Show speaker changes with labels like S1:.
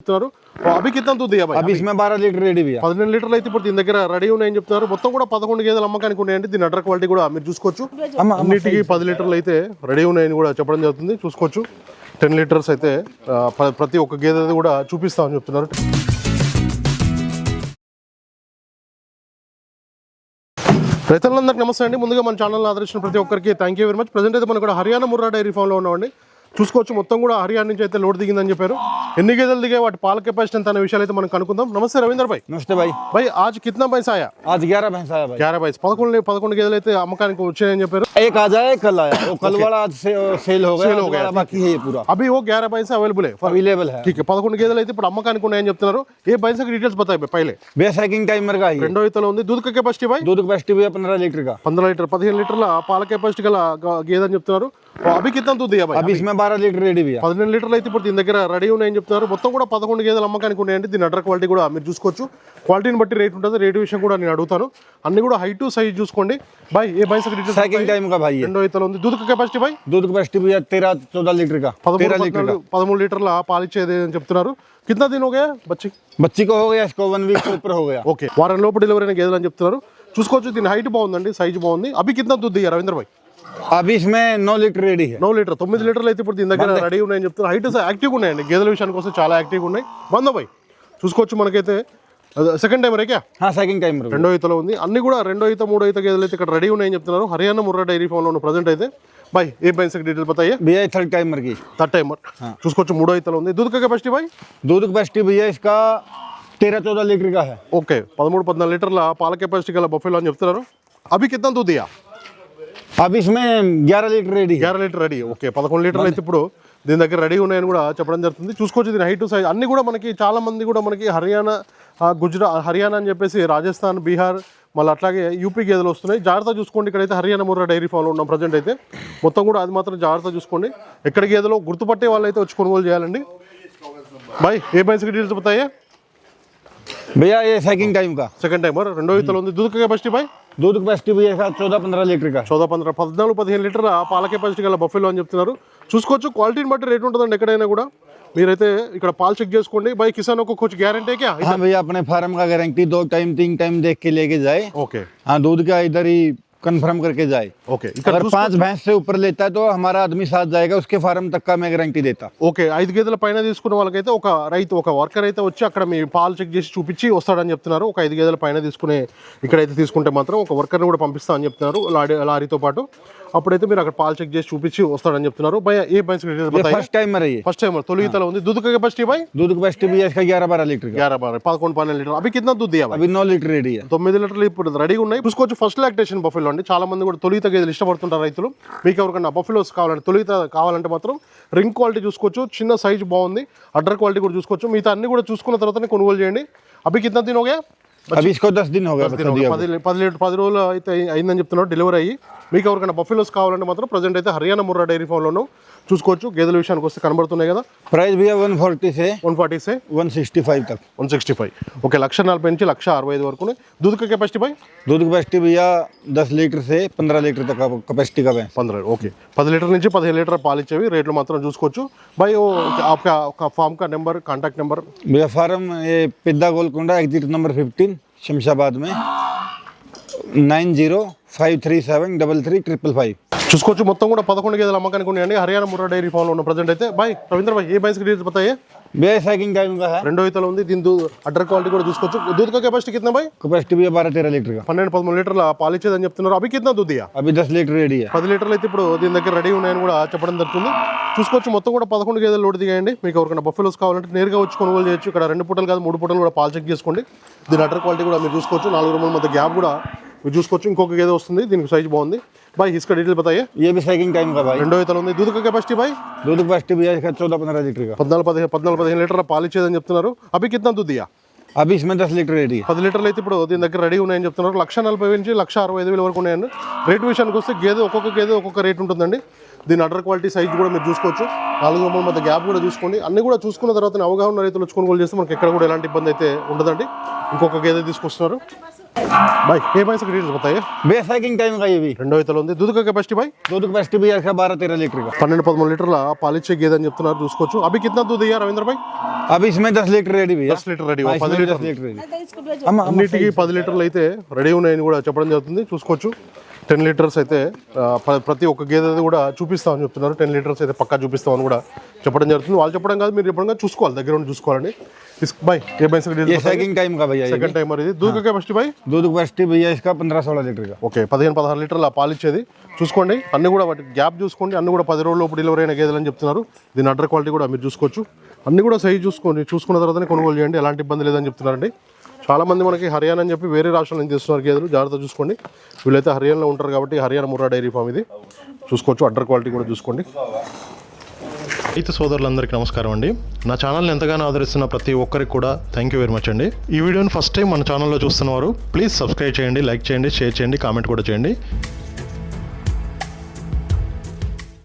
S1: చెప్తున్నారు. అభికి
S2: ఎంత దూద్ అభి ఇస్మే బారా litre ready
S1: పదిహేను లీటర్లు అయితే ఇప్పుడు దీని దగ్గర రెడీ ఉన్నాయని చెప్తున్నారు. మొత్తం కూడా పదకొండు గేదెలు అమ్మకానికి ఉన్నాయండి. దీని అడ్ర క్వాలిటీ కూడా మీరు చూసుకోవచ్చు. అన్నిటికీ పది లీటర్లు అయితే రెడీ ఉన్నాయని కూడా చెప్పడం జరుగుతుంది. చూసుకోవచ్చు. టెన్ లీటర్స్ అయితే ప్రతి ఒక్క గేదె కూడా చూపిస్తామని చెప్తున్నారు. రైతులందరికీ నమస్తే అండి. ముందుగా మన ఛానల్ ఆదరించిన ప్రతి ఒక్కరికి thank you very much present అయితే మనం కూడా హర్యానా ముర్రా డైరీ ఫామ్లో ఉన్నామండి. చూసుకోవచ్చు మొత్తం కూడా హర్యానా నుంచి అయితే లోడ్ దిగిందని చెప్పారు ఎన్ని గేదెలు దిగాయి వాటి పాల కెపాసిటీ ఎంత అనే విషయాలు అయితే మనం కనుక్కుందాం నమస్తే రవీందర్ భాయ్
S2: नमस्ते भाई
S1: भाई आज कितना पैसा आया
S2: आज ग्यारह भैंस आया भाई
S1: గ్యారా బైస్ పదకొండు పదకొండు గేదెలు అయితే అమ్మకానికి వచ్చాయని చెప్పారు
S2: एक आज आया एक कल आया वो कल वाला आज से सेल हो गया
S1: Sale हो
S2: आज
S1: गया,
S2: वाला बाकी है ये पूरा
S1: అవి ఓ గ్యారా బైస్ అవైలబుల్ है
S2: अवेलेबल है
S1: ठीक है పదకొండు గేదెలు అయితే ఇప్పుడు అమ్మకానికి ఉన్నాయని చెప్తున్నారు ఏ బైస్ డీటెయిల్స్ బతాయి భయ్ పైలే
S2: बेस हैकिंग टाइमर का ही है।
S1: రెండో ఇతలో ఉంది దూద్ కెపాసిటీ బాయ్
S2: दूध कैपेसिटी भी है पंद्रह लीटर का
S1: పంద్ర లీటర్ పదిహేను లీటర్ల పాల కెపాసిటీ గల గ- గేదె అని చెప్తున్నారు అవి కింద దూద్ దిగా బాయ్
S2: अभी इसमें बारह लीटर रेडी भी है
S1: పదిహేను లీటర్లు అయితే ఇప్పుడు దీని దగ్గర రెడీ ఉన్నాయని చెప్తున్నారు మొత్తం కూడా పదకొండు గేదెలు అమ్మకానికి ఉన్నాయండి దీని అడ్డర్ క్వాలిటీ కూడా మీరు చూసుకోవచ్చు క్వాలిటీని బట్టి రేట్ ఉంటుంది రేట్ విషయం కూడా నేను అడుగుతాను అన్ని కూడా హైట్ సైజ్ చూసుకోండి బాయ్ ఏ బైస్ డీటెయిల్స్
S2: हैकिंग टाइम का भाई है
S1: రెండో ఇతలో ఉంది దూద్ కెపాసిటీ బాయ్
S2: दूध कैपेसिटी भी है तेरह चौदह लीटर का
S1: పదమూడు
S2: तेरह लीटर का
S1: పద్నాలుగు పదమూడు లీటర్ల పాలిచ్చేది అని చెప్తున్నారు కింద దీని ఒక బచ్చి
S2: बच्ची को हो गया इसको वन वीक से ऊपर हो गया
S1: ఓకే వారం లోపు డెలివరీ అయిన గేదెలు అని చెప్తున్నారు చూసుకోవచ్చు దీని హైట్ బాగుందండి సైజ్ బాగుంది అవి కింద దుద్ది రవీంద్ర భాయ్
S2: अभी इसमें नौ लीटर रेडी है
S1: నో లీటర్ తొమ్మిది లీటర్లు అయితే ఇప్పుడు దీని దగ్గర రెడీ ఉన్నాయని చెప్తున్నారు హైట్ యాక్టివ్ ఉన్నాయండి గేదెల విషయానికి వస్తే చాలా యాక్టివ్గా ఉన్నాయి బందో భాయ్ చూసుకోవచ్చు మనకైతే సెకండ్ టైం రేకా
S2: हाँ सेकंड टाइम
S1: రెండో ఈతలో ఉంది అన్ని కూడా రెండో ఈత మూడో ఈత గేదెలు అయితే ఇక్కడ రెడీ ఉన్నాయని చెప్తున్నారు హర్యానా ముర్రా డైరీ ఫామ్లో ఉన్న ప్రజెంట్ అయితే బాయ్ ఏ బైన్స్ డీటెయిల్ బతాయే
S2: भैया थर्ड टाइमर की
S1: థర్డ్ టైమర్ చూసుకోవచ్చు మూడో ఈతలో ఉంది దూద్ కెపాసిటీ బాయ్
S2: दूध कैपेसिटी भैया इसका तेरह चौदह लीटर का है
S1: ఓకే పదమూడు పద్నాలుగు లీటర్ల పాల కెపాసిటీ గల బఫెలో అని చెప్తున్నారు అవి కింద దూదియా
S2: अभी इसमें ग्यारह लीटर रेडी है
S1: గ్యార లీటర్ రెడీ ఓకే పదకొండు లీటర్లు అయితే ఇప్పుడు దీని దగ్గర రెడీ ఉన్నాయని కూడా చెప్పడం జరుగుతుంది చూసుకోవచ్చు దీని హైట్ సైజ్ అన్ని కూడా మనకి చాలా మంది కూడా మనకి హర్యానా ఆ, గుజరాత్ హర్యానా అని చెప్పేసి రాజస్థాన్ బీహార్ మళ్ళీ అట్లాగే యూపీ గేదెలు వస్తున్నాయి జాగ్రత్త చూసుకోండి ఇక్కడైతే హర్యానా ముర్రా డైరీ ఫామ్లో ఉన్నాం ప్రజెంట్ అయితే మొత్తం కూడా అది మాత్రం జాగ్రత్త చూసుకోండి ఎక్కడ గేదెలో గుర్తుపట్టే వాళ్ళు అయితే వచ్చి కొనుగోలు చేయాలండి బాయ్ ఏ బైస్కి డీటెయిల్స్ చెప్తాయా
S2: भैया ये सेकंड टाइम का
S1: సెకండ్ టైమర్ రెండో ఇతలు ఉంది దూద్ కెపాసిటీ బాయ్
S2: दूध कैपेसिटी भी है चौदह पंद्रह लीटर का
S1: చౌదా పంద్ర పద్నాలుగు పదిహేను లీటర్ల పాల కెపాసిటీ గల బఫెలో అని చెప్తున్నారు చూసుకోవచ్చు క్వాలిటీని బట్టి రేట్ ఉంటుందండి ఎక్కడైనా కూడా మీరైతే ఇక్కడ పాలు చెక్ చేసుకోండి బై కిసాన్ ఒక कुछ గ్యారంటీ क्या
S2: हाँ भैया अपने फार्म का गारंटी दो टाइम तीन टाइम देख के लेके जाए
S1: ఓకే
S2: हाँ दूध का इधर ही कंफर्म करके जाए
S1: ఓకే ఇక్కడ
S2: अगर पांच भैंस से ऊपर लेता है तो हमारा आदमी साथ जाएगा उसके फार्म तक का मैं गारंटी देता
S1: ఓకే ఐదు గేదెల పైన తీసుకున్న వాళ్ళకైతే ఒక రైతు ఒక వర్కర్ అయితే వచ్చి అక్కడ మీ పాలు చెక్ చేసి చూపించి వస్తాడని చెప్తున్నారు ఒక ఐదు గేదెల పైన తీసుకునే ఇక్కడైతే తీసుకుంటే మాత్రం ఒక వర్కర్ని కూడా పంపిస్తామని చెప్తున్నారు లారీ లారీతో పాటు అప్పుడైతే మీరు అక్కడ పాలు చెక్ చేసి చూపించి వస్తాడని చెప్తున్నారు బై ఏ బైన్స్
S2: ये फर्स्ट टाइमर है ये
S1: ఫస్ట్ టైం తొలి ఈతలో ఉంది दूध का कैपेसिटी भाई
S2: दूध कैपेसिटी भी है इसका ग्यारह बारह लीटर का
S1: ग्यारह बारह పదకొండు పన్నెండు లీటర్ అవి కింద दूध दिया भाई
S2: अभी नौ लीटर रेडी है
S1: తొమ్మిది లీటర్లు ఇప్పుడు రెడీగా ఉన్నాయి చూసుకోవచ్చు ఫస్ట్ లాక్టేషన్ బఫెలో అండి. చాలా మంది కూడా తొలిత గేదెలు ఇష్టపడుతుంటారు రైతులు. మీకు ఎవరికన్నా బఫిలోస్ కావాలంటే తొలిత కావాలంటే మాత్రం రింగ్ క్వాలిటీ చూసుకోవచ్చు. చిన్న సైజ్ బాగుంది. అడ్డర్ క్వాలిటీ కూడా చూసుకోవచ్చు. మిగతా అన్ని కూడా చూసుకున్న తర్వాతనే కొనుగోలు చేయండి. అవి కింద ఒకే
S2: अभी इसको दस दिन हो गया बच्चा दिया हुआ।
S1: పది పది లీటర్ పది రోజులు అయితే అయి- అయిందని చెప్తున్నారు డెలివరీ అయ్యి మీకు ఎవరికైనా బఫెలోస్ కావాలంటే మాత్రం ప్రజెంట్ అయితే హర్యానా ముర్రా డైరీ ఫామ్లోనూ చూసుకోవచ్చు గేదెల విషయానికి వస్తే కనబడుతున్నాయి కదా
S2: प्राइस भैया वन फोर्टी से
S1: వన్ ఫార్టీ సే
S2: वन सिक्सटी फाइव तक
S1: one sixty five okay lakh నలభై నుంచి లక్ష అరవై ఐదు వరకు దూద్ కెపాసిటీ పై
S2: दूध कैपेसिटी भैया दस लीटर से पंद्रह लीटर तक का कैपेसिटी का भैंस
S1: पंद्रह ओके పది లీటర్ నుంచి పదిహేను లీటర్ పాలు ఇచ్చేవి రేట్లు మాత్రం చూసుకోవచ్చు भाई वो आपका आपका फार्म का नंबर कांटेक्ट नंबर
S2: भैया फार्म ये पिद्दा Golconda exit number fifteen Shamshabad మే. Nine zero five three seven double three triple five.
S1: చూసుకోవచ్చు. మొత్తం కూడా పదకొండు గేదెలు అమ్మకానికి ఉన్నాయండి. హర్యానా ముర్రా డైరీ ఫామ్లో ఉన్న ప్రజెంట్ అయితే. బాయ్ రవీంద్ర బాయ్ ఏ బైస్ డీటెయిల్స్ బతాయే
S2: भैया साइकिंग टाइम का है
S1: రెండో ఇతలు ఉంది దీని దూ- అడ్డర్ క్వాలిటీ కూడా చూసుకోవచ్చు दूध का कैपेसिटी कितना भाई
S2: कैपेसिटी भैया बारह तेरह लीटर का
S1: పన్నెండు పదమూడు లీటర్ల పాలు ఇచ్చేదని చెప్తున్నారు అవి కింద దుద్దియా
S2: अभी दस लीटर रेडी है
S1: పది లీటర్లు అయితే ఇప్పుడు దీని దగ్గర రెడీ ఉన్నాయని కూడా చెప్పడం జరుగుతుంది చూసుకోవచ్చు మొత్తం కూడా పదకొండు గేదెలు లోటు దిగాయండి మీకు ఎవరికైనా బఫెలోస్ కావాలంటే నేరుగా వచ్చి కొనుగోలు చేయొచ్చు ఇక్కడ రెండు పూటలు కాదు మూడు పూటలు కూడా పాలు చెక్ చేసుకోండి దీని అటర్ క్వాలిటీ కూడా మీరు చూసుకోవచ్చు నాలుగు రూముల మధ్య గ్యాప్ కూడా మీరు చూసుకోవచ్చు ఇంకొక గేదె వస్తుంది దీనికి సైజ్ బాగుంది బాయ్ ఇసుక డీటెయిల్ बताइए
S2: ये भी साइकिंग टाइम का भाई
S1: రెండో ఇతలు ఉంది దూద్ కెపాసిటీ బాయ్
S2: दूध कैपेसिटी भैया इसका चौदह पंद्रह लीटर का
S1: పద్నాలుగు పదిహేను పద్నాలుగు పదిహేను లీటర్ల పాలు ఇచ్చేదని చెప్తున్నారు అవి కింద దుద్దియా
S2: अभी इसमें दस लीटर रेडी है
S1: పది లీటర్లు అయితే ఇప్పుడు దీని దగ్గర రెడీ ఉన్నాయని చెప్తున్నారు లక్ష నలభై నుంచి లక్ష అరవై ఐదు వేల వరకు ఉన్నాయండి రేట్ విషయానికి వస్తే గేదె ఒక్కొక్క గేదె ఒక్కొక్క రేట్ ఉంటుందండి దీని అడర్ క్వాలిటీ సైజ్ కూడా మీరు చూసుకోవచ్చు నాలుగు వందల మధ్య గ్యాప్ కూడా చూసుకోండి అన్ని కూడా చూసుకున్న తర్వాత అవగాహన రైతులు వచ్చి కొనుగోలు చేస్తే మనకి ఎక్కడ కూడా ఎలాంటి ఇబ్బంది అయితే ఉండదండి ఇంకొక గేదె తీసుకొస్తున్నారు भाई ये भाई इसका डीटेल्स बताइए।
S2: बेसाइकिंग टाइम का ये
S1: రెండో ఇతలు ఉంది. దూదుక కెపాసిటీ బై दो
S2: टू बेस्ट भी है बारह तेरह
S1: పన్నెండు పదమూడు లీటర్ల పాలిచ్చే గేదె అని చెప్తున్నారు చూసుకోవచ్చు. అభి కింద దూద్ అయ్యా రవీంద్ర భాయ్?
S2: अब इसमें दस लीटर रेडी भी है రెడీ
S1: పది
S2: इसमें
S1: లీటర్
S2: दस
S1: అన్నిటికీ పది లీటర్లు అయితే రెడీ ఉన్నాయని కూడా చెప్పడం జరుగుతుంది చూసుకోవచ్చు. టెన్ లీటర్స్ అయితే ఆ, ప్ర- ప్రతి ఒక్క గేదె కూడా చూపిస్తామని చెప్తున్నారు టెన్ లీటర్స్ అయితే పక్కా చూపిస్తామని కూడా చెప్పడం జరుగుతుంది వాళ్ళు చెప్పడం కాదు మీరు చెప్పడం కాదు చూసుకోవాలి దగ్గర ఉండి చూసుకోవాలండి బాయ్ ఏ బైన్స్
S2: ये सैकिंग टाइम का भैया ये
S1: సెకండ్ టైం మరి ఇది దూక కెపాసిటీ బాయ్
S2: दूध कैपेसिटी भैया इसका पंद्रह सोलह लीटर का
S1: ఓకే పదిహేను పదహారు లీటర్ల పాలు ఇచ్చేది చూసుకోండి అన్ని కూడా వాటి గ్యాప్ చూసుకోండి అన్ని కూడా పది రోజుల లోపు డెలివరీ అయిన గేదెలు అని చెప్తున్నారు దీని అడ్డర్ క్వాలిటీ కూడా మీరు చూసుకోవచ్చు అన్ని కూడా సైజ్ చూసుకోండి చూసుకున్న తర్వాతనే కొనుగోలు చేయండి ఎలాంటి ఇబ్బంది లేదని చెప్తున్నారండి చాలామంది మనకి హర్యానా అని చెప్పి వేరే రాష్ట్రాల నుంచి తెస్తున్నారు గేదెలు. జాగ్రత్త చూసుకోండి. వీళ్ళైతే హర్యానాలో ఉంటారు కాబట్టి హర్యానా ముర్రా డైరీ ఫామ్ ఇది. చూసుకోవచ్చు అడ్డర్ క్వాలిటీ కూడా చూసుకోండి. రైతు సోదరులందరికీ నమస్కారం అండి. నా ఛానల్ని ఎంతగానో ఆదరిస్తున్న ప్రతి ఒక్కరికి కూడా థ్యాంక్ యూ వెరీ మచ్ అండి. ఈ వీడియోని ఫస్ట్ టైం మన ఛానల్లో చూస్తున్నవారు ప్లీజ్ సబ్స్క్రైబ్ చేయండి లైక్ చేయండి షేర్ చేయండి కామెంట్ కూడా చేయండి.